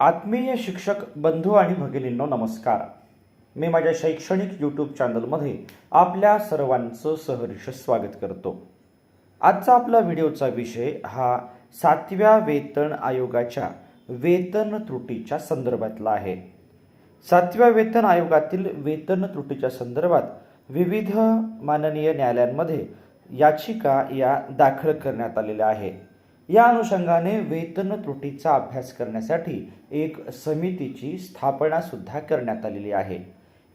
आत्मीय शिक्षक बंधू आणि भगिनींनो नमस्कार. मी माझ्या शैक्षणिक यूट्यूब चॅनलमध्ये आपल्या सर्वांचं सहर्ष स्वागत करतो. आजचा आपला व्हिडिओचा विषय हा सातव्या वेतन आयोगाच्या वेतन त्रुटीच्या संदर्भातला आहे. सातव्या वेतन आयोगातील वेतन त्रुटीच्या संदर्भात विविध माननीय न्यायालयांमध्ये याचिका या दाखल करण्यात आलेल्या आहे. या अनुषंगाने वेतन त्रुटीचा अभ्यास करण्यासाठी एक समितीची स्थापना सुद्धा करण्यात आलेली आहे.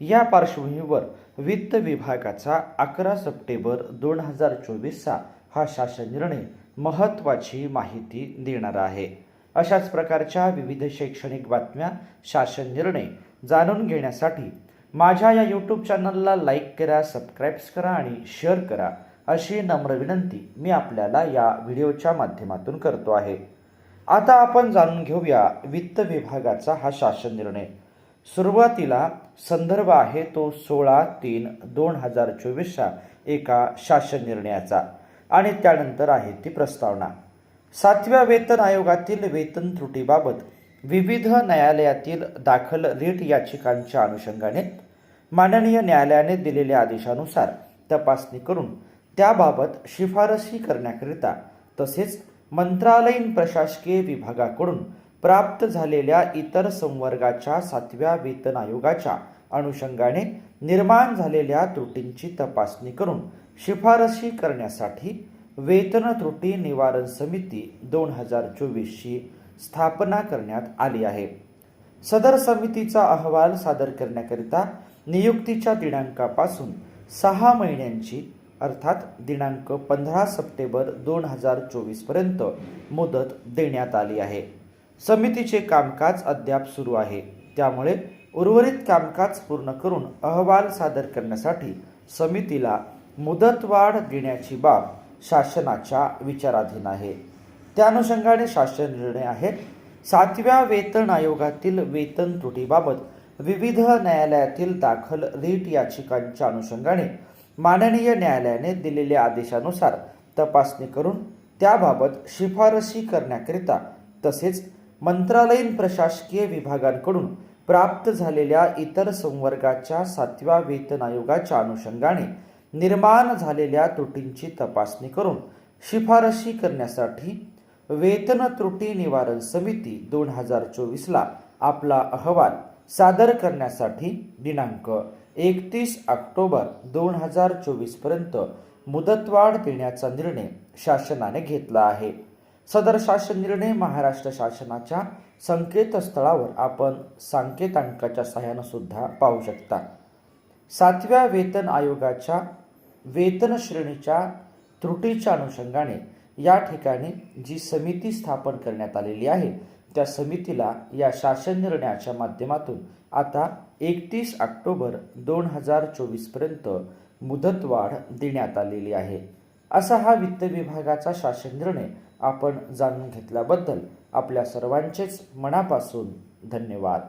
या पार्श्वभूमीवर वित्त विभागाचा अकरा सप्टेंबर दोन हजार चोवीसचा हा शासन निर्णय महत्त्वाची माहिती देणारा आहे. अशाच प्रकारच्या विविध शैक्षणिक बातम्या शासन निर्णय जाणून घेण्यासाठी माझ्या या यूट्यूब चॅनलला लाईक करा सबस्क्राईब्स करा आणि शेअर करा. अशी नम्र विनंती मी आपल्याला या व्हिडिओच्या माध्यमातून करतो आहे. आता आपण जाणून घेऊया वित्त विभागाचा हा शासन निर्णय. सुरुवातीला संदर्भ आहे तो सोळा तीन दोन हजार चोवीसच्या एका शासन निर्णयाचा आणि त्यानंतर आहे ती प्रस्तावना. सातव्या वेतन आयोगातील वेतन त्रुटीबाबत विविध न्यायालयातील दाखल रीट याचिकांच्या अनुषंगाने माननीय न्यायालयाने दिलेल्या आदेशानुसार तपासणी करून त्याबाबत शिफारसी करण्याकरिता तसेच मंत्रालयीन प्रशासकीय विभागाकडून प्राप्त झालेल्या इतर संवर्गाच्या सातव्या वेतन आयोगाच्या अनुषंगाने निर्माण झालेल्या त्रुटींची तपासणी करून शिफारसी करण्यासाठी वेतन त्रुटी निवारण समिती दोन हजार चोवीसची स्थापना करण्यात आली आहे. सदर समितीचा अहवाल सादर करण्याकरिता नियुक्तीच्या दिनांकापासून सहा महिन्यांची अर्थात दिनांक पंधरा सप्टेंबर दोन हजार चोवीसपर्यंत मुदत देण्यात आली आहे. समितीचे कामकाज अद्याप सुरू आहे. त्यामुळे उर्वरित कामकाज पूर्ण करून अहवाल सादर करण्यासाठी समितीला मुदतवाढ देण्याची बाब शासनाच्या विचाराधीन आहे. त्या अनुषंगाने शासन निर्णय आहे. सातव्या वेतन आयोगातील वेतन त्रुटीबाबत विविध न्यायालयातील दाखल रीट याचिकांच्या अनुषंगाने माननीय न्यायालयाने दिलेल्या आदेशानुसार तपासणी करून त्याबाबत शिफारसी करण्याकरिता तसेच मंत्रालयीन प्रशासकीय विभागांकडून प्राप्त झालेल्या इतर संवर्गाच्या सातव्या वेतन आयोगाच्या अनुषंगाने निर्माण झालेल्या त्रुटींची तपासणी करून शिफारशी करण्यासाठी वेतन त्रुटी निवारण समिती दोन हजार चोवीसला आपला अहवाल सादर करण्यासाठी दिनांक एकतीस ऑक्टोबर दोन हजार चोवीसपर्यंत मुदतवाढ देण्याचा निर्णय शासनाने घेतला आहे. सदर शासन निर्णय महाराष्ट्र शासनाच्या संकेतस्थळावर आपण सांकेतांकाच्या सहाय्यानं सुद्धा पाहू शकता. सातव्या वेतन आयोगाच्या वेतन श्रेणीच्या त्रुटीच्या अनुषंगाने या ठिकाणी जी समिती स्थापन करण्यात आलेली आहे त्या समितीला या शासन निर्णयाच्या माध्यमातून आता एकतीस ऑक्टोबर दोन हजार चोवीसपर्यंत मुदतवाढ देण्यात आलेली आहे. असा हा वित्त विभागाचा शासन निर्णय आपण जाणून घेतल्याबद्दल आपल्या सर्वांचेच मनापासून धन्यवाद.